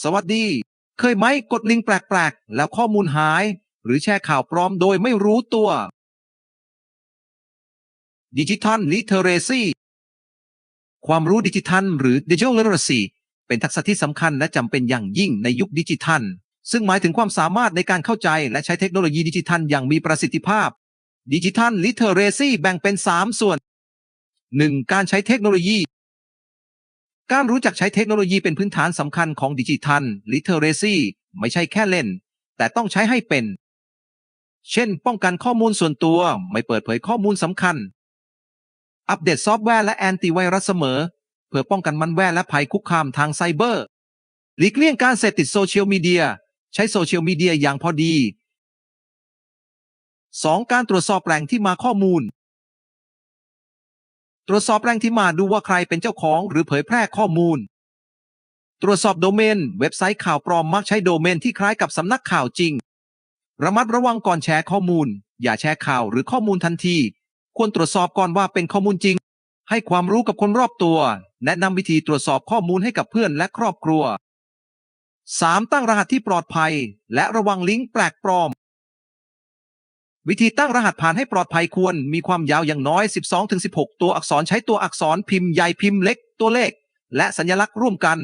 สวัสดี เคยไหมกดลิงก์แปลกๆ แล้วข้อมูลหาย หรือแชร์ข่าวปลอมโดยไม่รู้ตัวดิจิทัลลิเทเรซีความรู้ดิจิทัล หรือ Digital Literacy เป็นทักษะที่สำคัญและจำเป็นอย่างยิ่งในยุคดิจิทัล ซึ่งหมายถึงความสามารถในการเข้าใจและใช้เทคโนโลยีดิจิทัลอย่างมีประสิทธิภาพดิจิทัลลิเทเรซีแบ่งเป็น 3 ส่วน 1. การใช้เทคโนโลยี การรู้จักใช้เทคโนโลยีเป็นพื้นฐานสำคัญของดิจิทัลลิเทเรซีไม่ใช่แค่เล่น แต่ต้องใช้ให้เป็น เช่น ป้องกันข้อมูลส่วนตัวไม่เปิดเผยข้อมูลสำคัญ อัปเดตซอฟต์แวร์และแอนตี้ไวรัสเสมอ เพื่อป้องกันมันแวร์และภัยคุกคามทางไซเบอร์หลีกเลี่ยงการเสพติดโซเชียลมีเดียใช้โซเชียลมีเดียอย่างพอดี 2. การตรวจสอบแหล่งที่มาข้อมูล ตรวจสอบแหล่งที่มาดูว่าใครเป็นเจ้าของหรือเผยแพร่ข้อมูล ตรวจสอบโดเมน เว็บไซต์ข่าวปลอมมักใช้โดเมนที่คล้ายกับสำนักข่าวจริง ระมัดระวังก่อนแชร์ข้อมูล อย่าแชร์ข่าวหรือข้อมูลทันที ควรตรวจสอบก่อนว่าเป็นข้อมูลจริง ให้ความรู้กับคนรอบตัว แนะนำวิธีตรวจสอบข้อมูลให้กับเพื่อนและครอบครัว 3. ตั้งรหัสที่ปลอดภัย และระวังลิงก์แปลกปลอม วิธีตั้งรหัสผ่านให้ปลอดภัยควร มีความยาวอย่างน้อย 12-16 ตัวอักษรใช้ตัวอักษรพิมพ์ใหญ่พิมพ์เล็กตัวเลข และสัญลักษณ์ร่วมกัน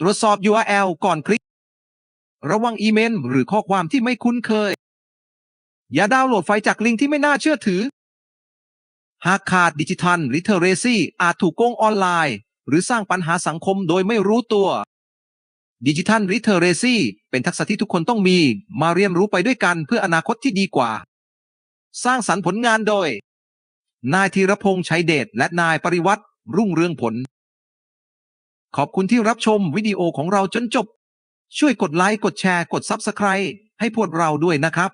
ตรวจสอบ URL ก่อนคลิก ระวังอีเมลหรือข้อความที่ไม่คุ้นเคย อย่าดาวน์โหลดไฟล์จากลิงก์ที่ไม่น่าเชื่อถือ หากขาดดิจิทัลลิเทเรซีอาจถูกโกงออนไลน์ หรือสร้างปัญหาสังคมโดยไม่รู้ตัว ดิจิทัลริเทอเรซีเป็นทักษะที่ทุกคนต้องมี มาเรียนรู้ไปด้วยกันเพื่ออนาคตที่ดีกว่า สร้างสรรค์ผลงานโดย นายธีรพงษ์ชัยเดชและนายปริวัติรุ่งเรืองผล ขอบคุณที่รับชมวิดีโอของเราจนจบ ช่วยกดไลค์กดแชร์กด Subscribe ให้พวกเราด้วยนะครับ